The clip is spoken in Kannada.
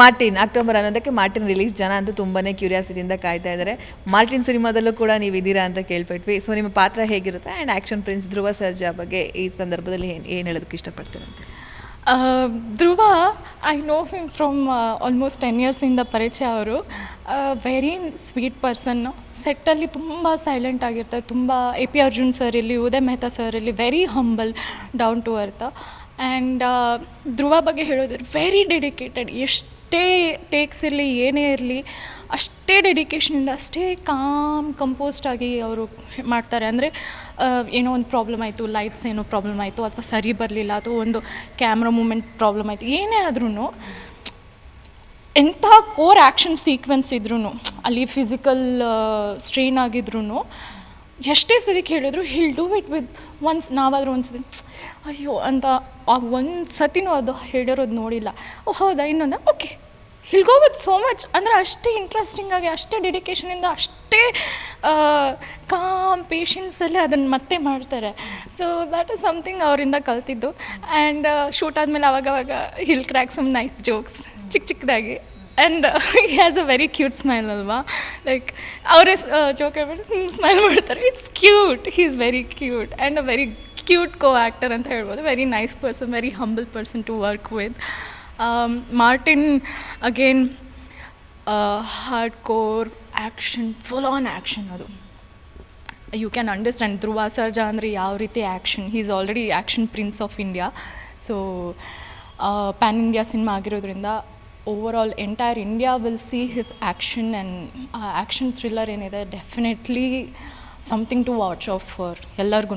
ಮಾರ್ಟಿನ್, ಅಕ್ಟೋಬರ್ ಅನ್ನೋದಕ್ಕೆ ಮಾರ್ಟಿನ್ ರಿಲೀಸ್. ಜನ ಅಂತೂ ತುಂಬಾನೇ ಕ್ಯೂರಿಯಾಸಿಟಿಯಿಂದ ಕಾಯ್ತಾ ಇದ್ದಾರೆ ಮಾರ್ಟಿನ್ ಸಿನಿಮಾದಲ್ಲೂ ಕೂಡ ನೀವು ಇದ್ದೀರಾ ಅಂತ ಕೇಳ್ಪಟ್ವಿ. ಸೊ ನಿಮ್ಮ ಪಾತ್ರ ಹೇಗಿರುತ್ತೆ? And action prince Dhruva Sarja ಬಗ್ಗೆ ಈ ಸಂದರ್ಭದಲ್ಲಿ ಏನು ಏನು ಹೇಳೋದಕ್ಕೆ ಇಷ್ಟಪಡ್ತೀನಿ Dhruva I know him from almost ten ಇಯರ್ಸಿಂದ ಪರಿಚಯ ಅವರು. ವೆರಿ ಸ್ವೀಟ್ ಪರ್ಸನ್ನು ಸೆಟ್ಟಲ್ಲಿ ತುಂಬ ಸೈಲೆಂಟ್ ಆಗಿರ್ತಾರೆ. ತುಂಬ ಎ ಪಿ ಅರ್ಜುನ್ ಸರ್ ಇಲ್ಲಿ ಉದಯ್ ಮೆಹ್ತಾ ಸರ್ ಇಲ್ಲಿ very humble down to earth and Dhruva ಬಗ್ಗೆ ಹೇಳೋದ್ರೆ ವೆರಿ ಡೆಡಿಕೇಟೆಡ್ ಎಷ್ಟೇ ಟೇಕ್ಸ್ ಇರಲಿ, ಏನೇ ಇರಲಿ, ಅಷ್ಟೇ ಡೆಡಿಕೇಷನಿಂದ ಅಷ್ಟೇ ಕಾಮ್ ಕಂಪೋಸ್ಟ್ ಆಗಿ ಅವರು ಮಾಡ್ತಾರೆ. ಅಂದರೆ ಏನೋ ಒಂದು ಪ್ರಾಬ್ಲಮ್ ಆಯಿತು ಲೈಟ್ಸ್ ಏನೋ ಪ್ರಾಬ್ಲಮ್ ಆಯಿತು, ಅಥವಾ ಸರಿ ಬರಲಿಲ್ಲ, ಅಥವಾ ಒಂದು ಕ್ಯಾಮ್ರಾ ಮೂಮೆಂಟ್ ಪ್ರಾಬ್ಲಮ್ ಆಯಿತು, ಏನೇ ಆದ್ರೂ ಎಂಥ ಕೋರ್ ಆ್ಯಕ್ಷನ್ ಸೀಕ್ವೆನ್ಸ್ ಇದ್ರೂ ಅಲ್ಲಿ ಫಿಸಿಕಲ್ ಸ್ಟ್ರೈನ್ ಆಗಿದ್ರೂ ಎಷ್ಟೇ ಸರಿ ಕೇಳಿದ್ರು he'll do it with once ನಾವಾದರೂ ಒಂದು ಅಯ್ಯೋ ಅಂತ ಆ ಒಂದು ಸತಿನೂ ಅದು ಹೇಳಿರೋದು ನೋಡಿಲ್ಲ. ಓ, ಹೌದಾ? ಇನ್ನೊಂದು? Okay. He'll go with so much ಅಂದರೆ ಅಷ್ಟೇ ಇಂಟ್ರೆಸ್ಟಿಂಗ್ ಆಗಿ, ಅಷ್ಟೇ ಡೆಡಿಕೇಶನಿಂದ ಅಷ್ಟೇ ಕಾಮ್ ಪೇಷನ್ಸಲ್ಲೇ ಅದನ್ನು ಮತ್ತೆ ಮಾಡ್ತಾರೆ. ಸೊ ದ್ಯಾಟ್ ಇಸ್ ಸಮಥಿಂಗ್ ಅವರಿಂದ ಕಲ್ತಿದ್ದು. ಆ್ಯಂಡ್ ಶೂಟ್ ಆದಮೇಲೆ ಅವಾಗವಾಗ he'll crack some nice jokes ಚಿಕ್ಕ ಚಿಕ್ಕದಾಗಿ and he has a very cute smile ಅಲ್ವಾ? ಲೈಕ್ ಅವರೇ ಜೋಕ್ ಹೇಳ್ಬಿಟ್ಟು ಸ್ಮೈಲ್ ಮಾಡ್ತಾರೆ. It's cute he is very cute and a very cute co actor ಅಂತ ಹೇಳ್ಬೋದು. Very nice person very humble person to work with Martin again hard core action full on action ಅದು. You can understand Dhruva Sarja ಅಂದರೆ ಯಾವ ರೀತಿ action he is already action prince of India so pan India cinema ಆಗಿರೋದ್ರಿಂದ over all entire India will see his action and action thriller ಏನಿದೆ definitely something to watch of for ಎಲ್ಲರಿಗೂ